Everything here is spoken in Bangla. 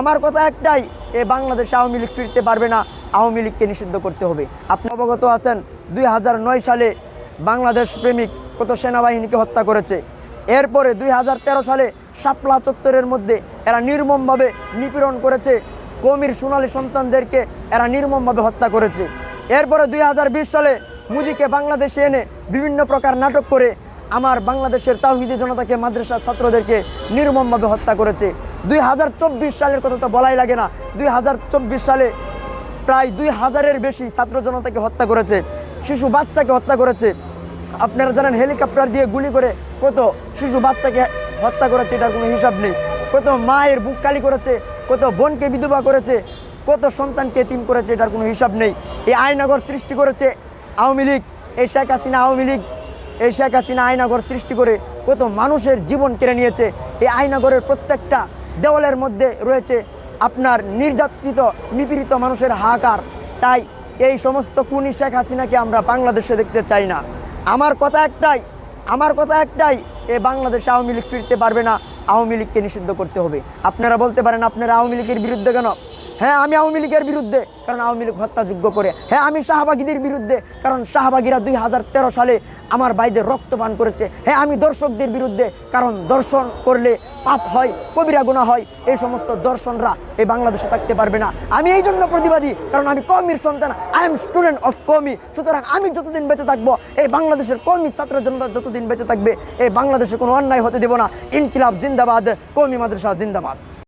আমার কথা একটাই, এ বাংলাদেশে আওয়ামী লীগ ফিরতে পারবে না, আওয়ামী লীগকে নিষিদ্ধ করতে হবে। আপনি অবগত আছেন, দুই হাজার নয় সালে বাংলাদেশ প্রেমিক কত সেনাবাহিনীকে হত্যা করেছে। এরপরে দুই হাজার তেরো সালে শাপলা চত্বরের মধ্যে এরা নির্মমভাবে নিপীড়ন করেছে কমির সোনালী সন্তানদেরকে এরা নির্মমভাবে হত্যা করেছে। এরপরে দুই হাজার বিশ সালে মুদিকে বাংলাদেশে এনে বিভিন্ন প্রকার নাটক করে, আমার বাংলাদেশের তাহিদি জনতাকে, মাদ্রাসার ছাত্রদেরকে নির্মমভাবে হত্যা করেছে। দুই হাজার চব্বিশ সালের কথা তো বলাই লাগে না। দুই হাজার চব্বিশ সালে প্রায় দুই হাজারের বেশি ছাত্র জনতাকে হত্যা করেছে, শিশু বাচ্চাকে হত্যা করেছে। আপনারা জানেন, হেলিকপ্টার দিয়ে গুলি করে কত শিশু বাচ্চাকে হত্যা করেছে, এটার কোনো হিসাব নেই। কত মায়ের বুক কালি করেছে, কত বোনকে বিধবা করেছে, কত সন্তানকে এতিম করেছে, এটার কোনো হিসাব নেই। এই আয়নাগর সৃষ্টি করেছে আওয়ামী লীগ, এই শেখ হাসিনা আওয়ামী লীগ, এই শেখ হাসিনা আয়নাগর সৃষ্টি করে কত মানুষের জীবন কেড়ে নিয়েছে। এই আয়নাগরের প্রত্যেকটা দেওয়ালের মধ্যে রয়েছে আপনার নির্যাতিত, নিপীড়িত মানুষের হাহাকার। তাই এই সমস্ত কুনি শেখ হাসিনাকে আমরা বাংলাদেশে দেখতে চাই না। আমার কথা একটাই, আমার কথা একটাই, এ বাংলাদেশে আওয়ামী লীগ ফিরতে পারবে না, আওয়ামী লীগকে নিষিদ্ধ করতে হবে। আপনারা বলতে পারেন, আপনারা আওয়ামী লীগের বিরুদ্ধে কেন? হ্যাঁ আমি আওয়ামী লীগের বিরুদ্ধে, কারণ আওয়ামী লীগ হত্যাযোগ্য করে। হ্যাঁ আমি শাহবাগীদের বিরুদ্ধে, কারণ শাহবাগীরা দুই হাজার তেরো সালে আমার বাইদের রক্তপান করেছে। হ্যাঁ আমি দর্শকদের বিরুদ্ধে, কারণ দর্শন করলে পাপ হয়, কবিরা গুণা হয়, এই সমস্ত দর্শনরা এই বাংলাদেশে থাকতে পারবে না। আমি এই জন্য প্রতিবাদী, কারণ আমি কমির সন্তান আই এম স্টুডেন্ট অফ কমি সুতরাং আমি যতদিন বেঁচে থাকব, এই বাংলাদেশের কমি ছাত্র জনতা যতদিন বেঁচে থাকবে, এই বাংলাদেশে কোনো অন্যায় হতে দেব না। ইনকিলাব জিন্দাবাদ, কমি মাদ্রাসা জিন্দাবাদ।